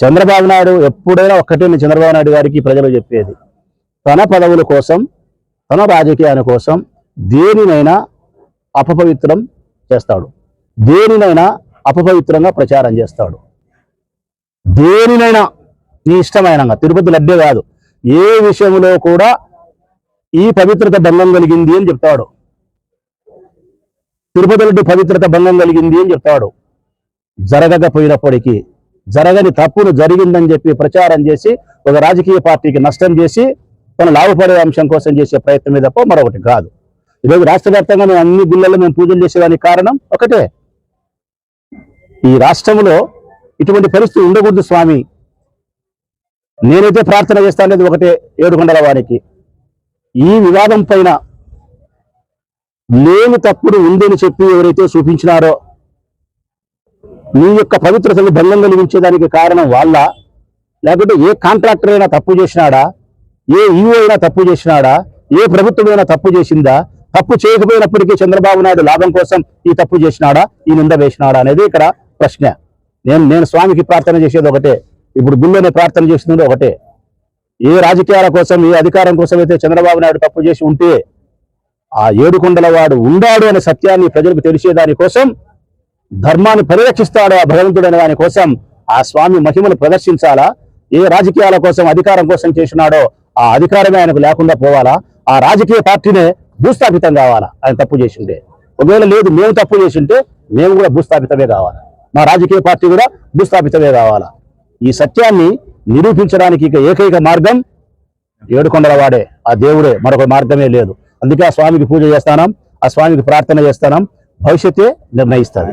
చంద్రబాబు నాయుడు ఎప్పుడైనా ఒక్కటే చంద్రబాబు నాయుడు గారికి ప్రజలు చెప్పేది. తన పదవుల కోసం తన రాజకీయాల కోసం దేనినైనా అపపవిత్రం చేస్తాడు. దేనినైనా అపపవిత్రంగా ప్రచారం చేస్తాడు. దేనినైనా నీ ఇష్టమైన తిరుపతి లభ్య కాదు ఏ విషయంలో కూడా ఈ పవిత్రత భంగం కలిగింది అని చెప్తాడు. తిరుపతి లడ్డు పవిత్రత భంగం కలిగింది అని చెప్తాడు. జరగకపోయినప్పటికీ జరగని తప్పును జరిగిందని చెప్పి ప్రచారం చేసి ఒక రాజకీయ పార్టీకి నష్టం చేసి తన లాభపడే అంశం కోసం చేసే ప్రయత్నమే తప్ప మరొకటి కాదు. ఈరోజు రాష్ట్ర వ్యాప్తంగా మేము అన్ని గుళ్ళల్లో మేము పూజలు చేసేదానికి కారణం ఒకటే. ఈ రాష్ట్రంలో ఇటువంటి పరిస్థితి ఉండకూడదు స్వామి. నేనైతే ప్రార్థన చేస్తానేది ఒకటే ఏడుకొండల వారికి. ఈ వివాదం పైన లేని తప్పుడు ఉందని చెప్పి ఎవరైతే చూపించినారో నీ యొక్క పవిత్రతను భంగం కలిగించేదానికి కారణం వాళ్ళ లేకుంటే ఏ కాంట్రాక్టర్ అయినా తప్పు చేసినాడా? ఏ ఈఓ అయినా తప్పు చేసినాడా? ఏ ప్రభుత్వమైనా తప్పు చేసిందా? తప్పు చేయకపోయినప్పటికీ చంద్రబాబు నాయుడు లాభం కోసం ఈ తప్పు చేసినాడా? ఈ నింద వేసినాడా అనేది ఇక్కడ ప్రశ్న. నేను నేను స్వామికి ప్రార్థన చేసేది ఒకటే. ఇప్పుడు గుళ్ళోనే ప్రార్థన చేస్తుంది ఒకటే. ఏ రాజకీయాల కోసం ఏ అధికారం కోసం అయితే చంద్రబాబు నాయుడు తప్పు చేసి ఉంటే ఆ ఏడుకొండల వాడు ఉండాడు అనే సత్యాన్ని ప్రజలకు తెలిసేదాని కోసం ధర్మాన్ని పరిరక్షిస్తాడు ఆ భగవంతుడు దాని కోసం ఆ స్వామి మహిమను ప్రదర్శించాలా? ఏ రాజకీయాల కోసం అధికారం కోసం చేసినాడో ఆ అధికారమే ఆయనకు లేకుండా పోవాలా? ఆ రాజకీయ పార్టీనే భూస్థాపితం కావాలా? ఆయన తప్పు చేసింటే ఒకవేళ లేదు మేము తప్పు చేసింటే మేము కూడా భూస్థాపితమే కావాలా? మా రాజకీయ పార్టీ కూడా భూస్థాపితమే కావాలా? ఈ సత్యాన్ని నిరూపించడానికి ఇక ఏకైక మార్గం ఏడుకొండల వాడే. ఆ దేవుడే మరొక మార్గమే లేదు. అందుకే ఆ స్వామికి పూజ చేస్తాం ఆ స్వామికి ప్రార్థన చేస్తాం భవిష్యత్తే నిర్ణయిస్తారు